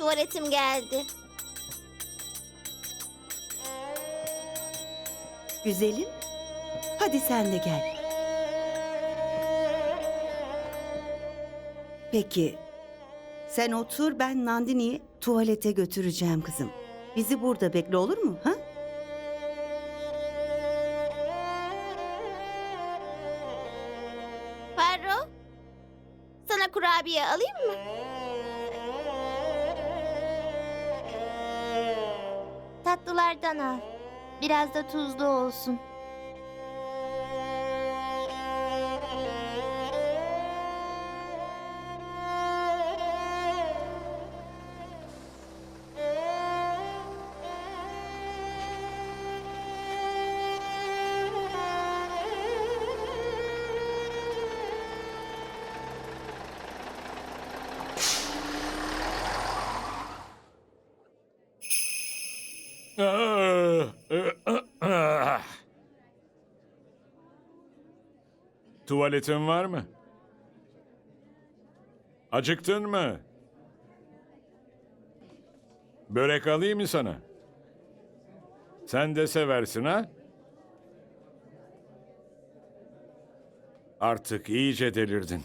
tuvaletim geldi. Güzelim. Hadi sen de gel. Peki. Sen otur ben Nandini'yi tuvalete götüreceğim kızım. Bizi burada bekle olur mu? Ha? Ferro, sana kurabiye alayım mı? Tatlılardan al. Biraz da tuzlu olsun. Tuvaletin var mı? Acıktın mı? Börek alayım mı sana? Sen de seversin ha? Artık iyice delirdin.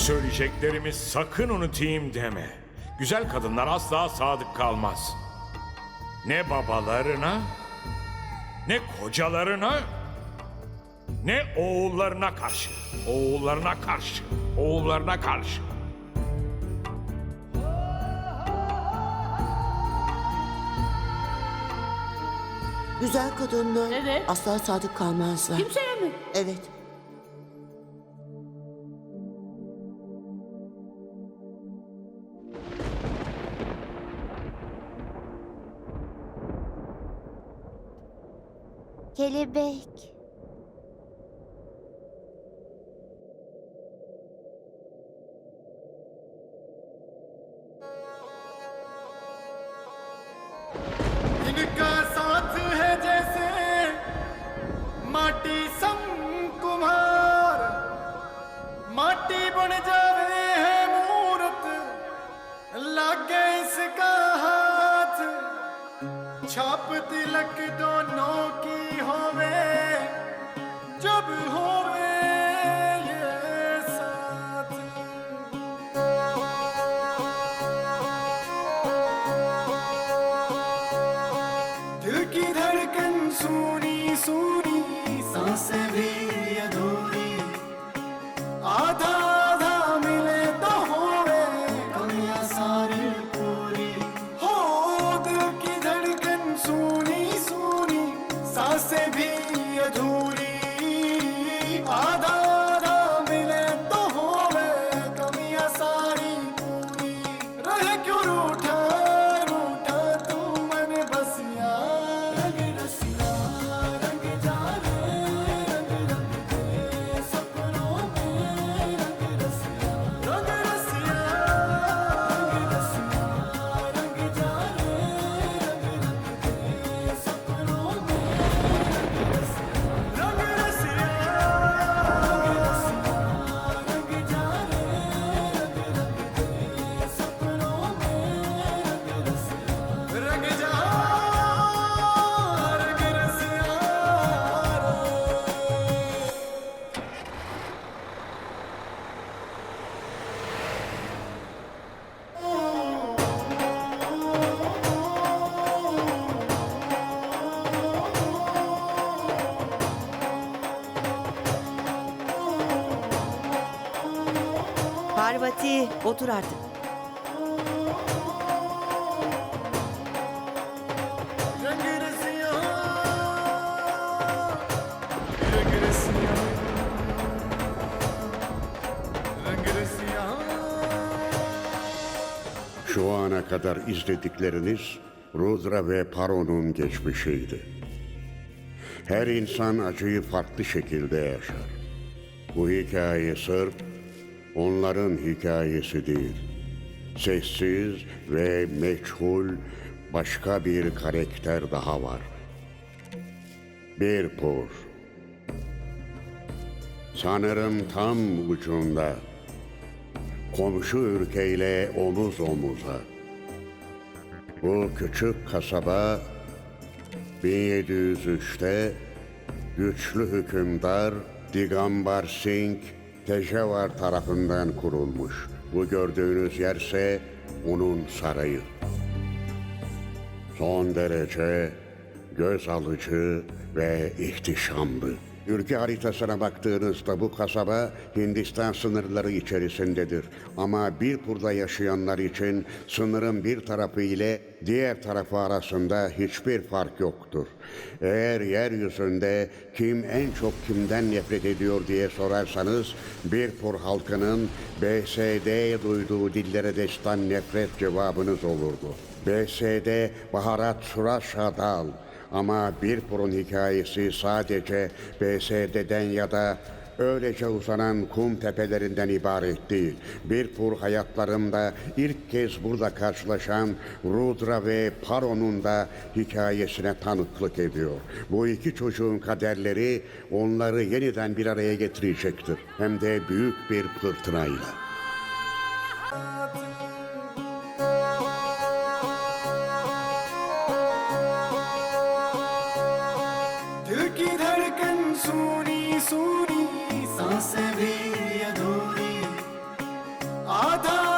Söyleyeceklerimi sakın unutayım deme. Güzel kadınlar asla sadık kalmaz. Ne babalarına, ne kocalarına, ne oğullarına karşı. Oğullarına karşı, oğullarına karşı. Güzel kadınlar Evet. asla sadık kalmazlar. Kimseye mi? Evet. Kelebek. इनका साथ है जैसे माटी कुम्हार माटी बन जावे छाप तिलक दोनों की होवे, जब होवे ये धड़कन सुनी सुनी, साँसें भी अधूरी। आधा Parvati otur artık. Şu ana kadar izledikleriniz Rudra ve Paro'nun geçmişiydi. Her insan acıyı farklı şekilde yaşar. Bu hikaye sırf onların hikayesi değil. Sessiz ve meçhul başka bir karakter daha var. Bir pur. Sanırım tam ucunda. Komşu ülkeyle omuz omuza. Bu küçük kasaba 1703'te güçlü hükümdar Digambar Singh Tejevar tarafından kurulmuş. Bu gördüğünüz yerse onun sarayı. Son derece göz alıcı ve ihtişamlı. Ülke haritasına baktığınızda bu kasaba Hindistan sınırları içerisindedir. Ama Birpur'da yaşayanlar için sınırın bir tarafı ile diğer tarafı arasında hiçbir fark yoktur. Eğer yeryüzünde kim en çok kimden nefret ediyor diye sorarsanız Birpur halkının BSD'ye duyduğu dillere destan nefret cevabınız olurdu. BSD Baharat Suraşa Ama Birpur'un hikayesi sadece BSD'den ya da öylece uzanan kum tepelerinden ibaret değil. Birpur hayatlarında ilk kez burada karşılaşan Rudra ve Paro'nun da hikayesine tanıklık ediyor. Bu iki çocuğun kaderleri onları yeniden bir araya getirecektir. Hem de büyük bir fırtınayla. की धड़कन सुनी सुनी सांस भी अधूरी आधा